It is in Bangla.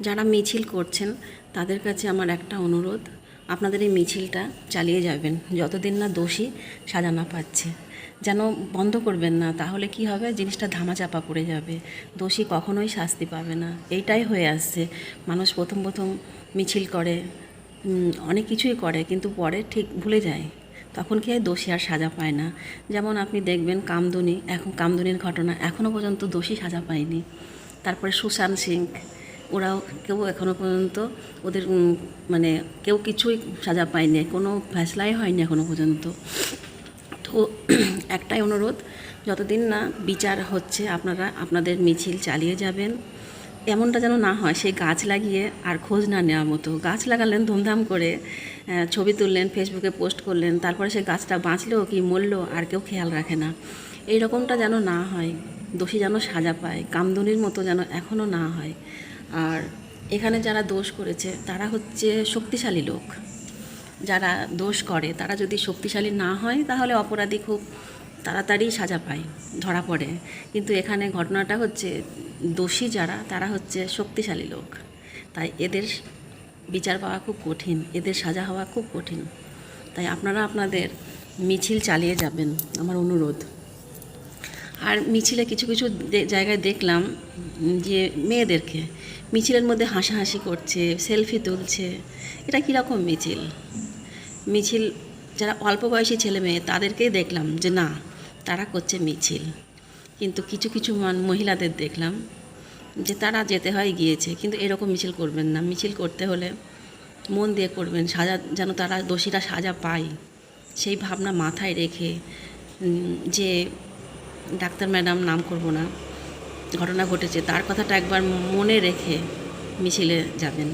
যারা মিছিল করছেন, তাদের কাছে আমার একটা অনুরোধ। আপনাদের এই মিছিলটা চালিয়ে যাবেন। যতদিন না দোষী সাজা না পাচ্ছে। যেন বন্ধ করবেন না, তাহলে কি হবে? জিনিসটা ধামাচাপা পড়ে যাবে। দোষী কখনোই শাস্তি পাবে না। এইটাই হয়ে আসছে। মানুষ প্রথম প্রথম মিছিল করে অনেক কিছুই করে, কিন্তু পরে ঠিক ভুলে যায়। তখন কি হয় দোষী আর সাজা পায় না? যেমন আপনি দেখবেন কামদুনি, এখন কামদুনির ঘটনা এখনও পর্যন্ত দোষী সাজা পায়নি। তারপরে সুশান্ত সিং ওরাও কেউ এখনও পর্যন্ত ওদের মানে কেউ কিছুই সাজা পায়নি, কোনো ফ্যাসলাই হয়নি এখনও পর্যন্ত। তো একটাই অনুরোধ, যতদিন না বিচার হচ্ছে, আপনারা আপনাদের মিছিল চালিয়ে যাবেন। এমনটা যেন না হয়, সেই গাছ লাগিয়ে আর খোঁজ না নেওয়ার মতো। গাছ লাগালেন, ধুমধাম করে ছবি তুললেন ফেসবুকে পোস্ট করলেন, তারপরে সেই গাছটা বাঁচলো কি মরলো আর কেউ খেয়াল রাখে না। এই রকমটা যেন না হয়, দোষী যেন সাজা পায়, কামদুনির মতো যেন এখনও না হয়। আর এখানে যারা দোষ করেছে, তারা হচ্ছে শক্তিশালী লোক। যারা দোষ করে, তারা যদি শক্তিশালী না হয়, তাহলে অপরাধী খুব তাড়াতাড়ি সাজা পায়, ধরা পড়ে। কিন্তু এখানে ঘটনাটা হচ্ছে দোষী যারা, তারা হচ্ছে শক্তিশালী লোক। তাই এদের বিচার পাওয়া খুব কঠিন, এদের সাজা হওয়া খুব কঠিন। তাই আপনারা আপনাদের মিছিল চালিয়ে যাবেন, আমার অনুরোধ। আর মিছিলে কিছু কিছু জায়গায় দেখলাম যে মেয়েদেরকে মিছিলের মধ্যে হাসাহাসি করছে সেলফি তুলছে, এটা কীরকম মিছিল? মিছিল, যারা অল্প বয়সী ছেলে মেয়ে, তাদেরকেই দেখলাম যে না, তারা করছে মিছিল। কিন্তু কিছু কিছু মহিলাদের দেখলাম যে তারা যেতে হয় গিয়েছে, কিন্তু এরকম মিছিল করবেন না। মিছিল করতে হলে মন দিয়ে করবেন, সাজা, যেন তারা দোষীরা সাজা পায়। সেই ভাবনা মাথায় রেখে যে ডাক্তার ম্যাডাম নাম করব না ঘটনা ঘটেছে। তার কথাটা একবার মনে রেখে মিছিলে যাবেন।